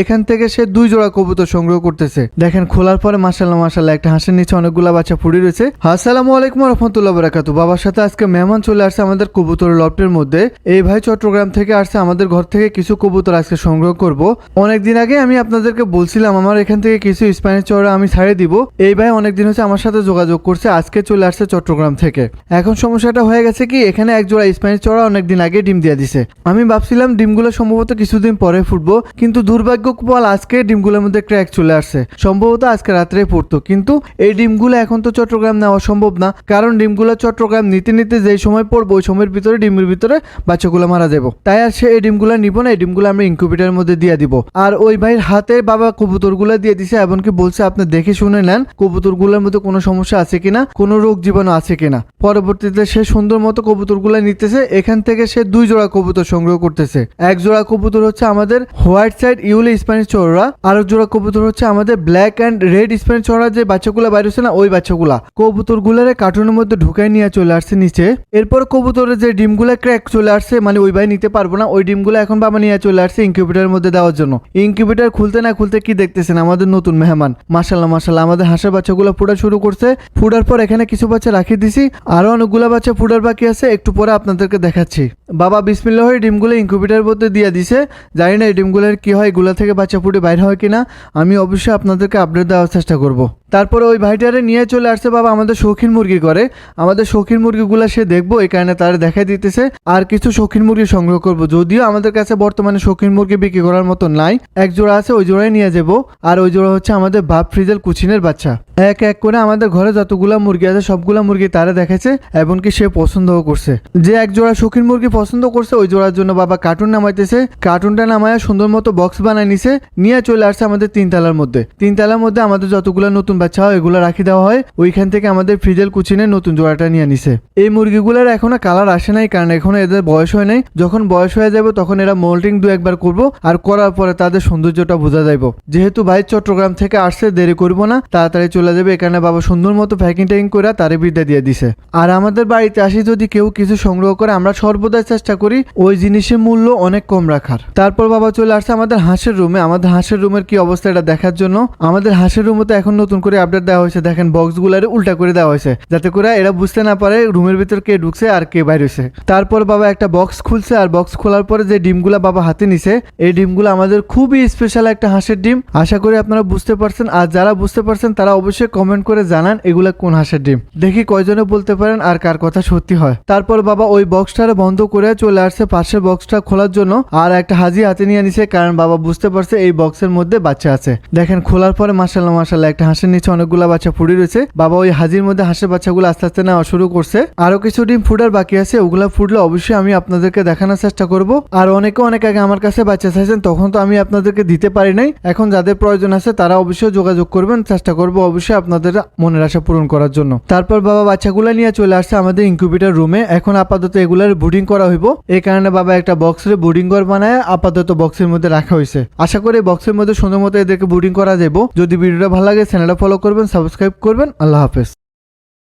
এখান থেকে সে দুই জোড়া কবুতর সংগ্রহ করতেছে। দেখেন, খোলার পরে মাসাল্লাহ মাসাল্লাহ একটা হাঁসের নিচে অনেকগুলা বাচ্চা ফুড়ি রয়েছে। আসসালামু আলাইকুম রহমতুল্লাহ বারাকাতু বাবার সাথে আজকে মেহমান চলে আসছে আমাদের কবুতর লফটের মধ্যে। এই ভাই চট্টগ্রাম থেকে আসছে, আমাদের ঘর থেকে কিছু কবুতর আজকে সংগ্রহ করব। অনেকদিন আগে আমি আপনাদেরকে বলছিলাম, আমার এখান থেকে কিছু স্প্যানিশ চড়া আমি ছাড়িয়ে দিব। এই ভাই অনেকদিন হচ্ছে আমার সাথে যোগাযোগ করছে, আজকে চলে আসছে চট্টগ্রাম থেকে। এখন সমস্যাটা হয়ে গেছে কি, এখানে এক জোড়া স্প্যানিশ চড়া অনেকদিন আগে ডিম দিয়ে দিছে। আমি ভাবছিলাম ডিমগুলো সম্ভবত কিছুদিন পরে ফুটবো, কিন্তু দুর্ভাগ্য বল আজকে ডিমগুলোর মধ্যে ক্র্যাক চলে আসছে। সম্ভবত আজকে রাত্রে পড়তো। কিন্তু এই ডিমগুলো এখন তো চট্টগ্রাম নেওয়া সম্ভব না। কারণ ডিমগুলো চট্টগ্রাম নিতে নিতে যেই সময় পড়ব, ওই সময়ের ভিতরে ডিমের ভিতরে বাচ্চাগুলো মারা যাব। তাই আর সে এই ডিমগুলো নিব না, এই ডিমগুলো আমরা ইনকিউবেটারের মধ্যে দিয়ে দিব। আর ওই ভাইয়ের হাতে বাবা কবুতরগুলো দিয়ে দিছে, এমনকি বলছে, আপনি দেখে শুনে নেন কবুতরগুলোর মধ্যে কোনো সমস্যা আছে কিনা, কোনো রোগ জীবাণু আছে কিনা? পরবর্তীতে সে সুন্দর মতো কবুতরগুলো নিতেছে, এখান থেকে সে দুই জোড়া কবুতর সংগ্রহ করতেছে। এক জোড়া কবুতর হচ্ছে আমাদের হোয়াইট সাইড ইউলে স্প্যানিশ চড়া আর এক জোড়া কবুতর হচ্ছে আমাদের ব্ল্যাক অ্যান্ড রেড স্প্যানিশ চড়া যে বাচ্চাগুলো বাইরে হচ্ছে না, ওই বাচ্চাগুলা। কবুতরগুলারে কার্টুনের মধ্যে ঢুকাই নিয়ে চলে আসছে নিচে। এরপর কবুতরের যে ডিমগুলো ক্র্যাক চলে আসছে মানে ওই ভাই নিতে পারব না, ওই ডিমগুলো এখন বাবা নিয়ে চলে আসছে ইনকিউবেটারের মধ্যে দেওয়ার জন্য। ইনকিউবেটার খুলতে না খুলতে কি দেখতেছেন আমাদের নতুন মেহমান? মাসাল্লাহ মাসাল্লাহ আমাদের হাঁসের বাচ্চাগুলো ফুটা শুরু করছে। ফুটার পর এখানে কিছু বাচ্চা রাখিয়ে দিছি। আরও অনেকগুলো বাচ্চা ফুটার বাকি আছে, একটু পরে আপনাদেরকে দেখাচ্ছি। বাবা বিসমিল্লা হয়ে ডিমগুলো ইনকিউবেটারের মধ্যে দিয়ে দিছে। জানি না এই ডিমগুলোর কি হয়, এগুলো থেকে বাচ্চা ফুটে বাইর হয় কিনা আমি অবশ্যই আপনাদেরকে আপডেট দেওয়ার চেষ্টা করব। তারপরে ওই ভাইটারে নিয়ে চলে আসছে বাবা আমাদের শৌখিন মুরগি করে আমাদের শৌখিন মুরগিগুলো সে দেখব, এই কারণে তারা দেখাই দিতেছে। আর কিছু শৌখিন মুরগি সংগ্রহ করব। যদিও আমাদের কাছে বর্তমানে শৌখিন মুরগি বিক্রি করার মতো নাই, এক জোড়া আছে, ওই জোড়াই নিয়ে যাব। আর ওই জোড়া হচ্ছে আমাদের বাপ ফ্রিজের কুচিনের বাচ্চা। এক এক করে আমাদের ঘরে যতগুলা মুরগি আছে, সবগুলা মুরগি তারা দেখেছে এমনকি সে পছন্দও করছে। যে এক জোড়া শৌখিন মুরগি পছন্দ করছে, ওই জোড়ার জন্য বাবা কার্টুন নামাইতেছে। কার্টুনটা নামায় সুন্দর মতো বক্স বানায় নিছে, নিয়ে চলে আসছে আমাদের তিনতলার মধ্যে। তিনতলার মধ্যে আমাদের যতগুলো নতুন হয়, এগুলো রাখি দেওয়া হয়, ওইখান থেকে আমাদের ফ্রিজেল কুচিনের নতুন জোড়াটা নিয়ে নিছে। এই মুরগিগুলোর এখনও কালার আসে নাই, কারণ এখনও এদের বয়স হয় নাই। যখন বয়স হয়ে যাবে, তখন এরা মোল্ডিং দু একবার করব, আর করার পরে তাদের সৌন্দর্যটা বোঝা যাইব। যেহেতু ভাই চট্টগ্রাম থেকে আসছে, দেরি করব না, তাড়াতাড়ি চলে যাবে, এখানে বাবা সুন্দর মতো প্যাকিং ট্যাকিং করে তারে বিদ্যা দিয়ে দিছে। আর আমাদের বাড়িতে আসি, যদি কেউ কিছু সংগ্রহ করে, আমরা সর্বদাই চেষ্টা করি, ওই জিনিসের মূল্য অনেক কম রাখার। তারপর বাবা চলে আসছে আমাদের হাঁসের রুমে। আমাদের হাঁসের রুমের কি অবস্থা এটা দেখার জন্য? আমাদের হাঁসের রুমে তো এখন নতুন করে আপডেট দেওয়া হয়েছে। দেখেন বক্সগুলারে উল্টা করে দেওয়া হয়েছে। যাতে করে এরা বুঝতে না পারে রুমের ভিতর কে ঢুকছে আর কে বাইরে হয়েছে। তারপর বাবা একটা বক্স খুলছে আর বক্স খোলার পরে যে ডিমগুলা বাবা হাতে নিছে, এই ডিমগুলো আমাদের খুবই স্পেশাল একটা হাঁসের ডিম। আশা করি আপনারা বুঝতে পারছেন। আর যারা বুঝতে পারছেন, তারা অবশ্যই কমেন্ট করে জানান এগুলা কোন হাঁসের ডিম। দেখি কয়জনে বলতে পারেন আর কার কথা সত্যি হয়। তারপর বাবা ওই বক্সটারে বন্ধ করে চলে আসছে পাশের বক্সটা খোলার জন্য। আর একটা হাজি হাতে নিয়ে নিছে, কারণ বাবা বুঝতে পারছে এই বক্সের মধ্যে বাচ্চা আছে। দেখেন খোলার পরে মাসাল্লাহ মাসাল্লাহ একটা হাঁসের নিচে অনেকগুলা বাচ্চা ফুড়ি রয়েছে। বাবা ওই হাজির মধ্যে হাঁসের বাচ্চাগুলো আস্তে আস্তে নেওয়া শুরু করছে। আরও কিছু ডিম ফুটার বাকি আছে, ওগুলা ফুটলে অবশ্যই আমি আপনাদেরকে দেখানোর চেষ্টা করব। আর অনেকে অনেক আগে আমার কাছে বাচ্চা চাইছেন, তখন তো আমি আপনাদেরকে দিতে পারি নাই। এখন যাদের প্রয়োজন আছে, তারা অবশ্যই যোগাযোগ করবেন। চেষ্টা করব অবশ্যই আপনাদের মনের আশা পূরণ করার জন্য। তারপর বাবা বাচ্চাগুলো নিয়ে চলে আসছে আমাদের ইনকিউবেটর রুমে এখন আপাতত এগুলার বুডিং করা হইব। এই কারণে বাবা একটা বক্সের বুডিং ঘর বানায়, আপাতত বক্সের মধ্যে রাখা হয়েছে আশা করি বক্সের মধ্যে সুন্দর মতো এদেরকে বুডিং করা যাব যদি ভিডিওটা ভালো লাগে চ্যানেলটা ফলো করবেন সাবস্ক্রাইব করবেন আল্লাহ হাফেজ।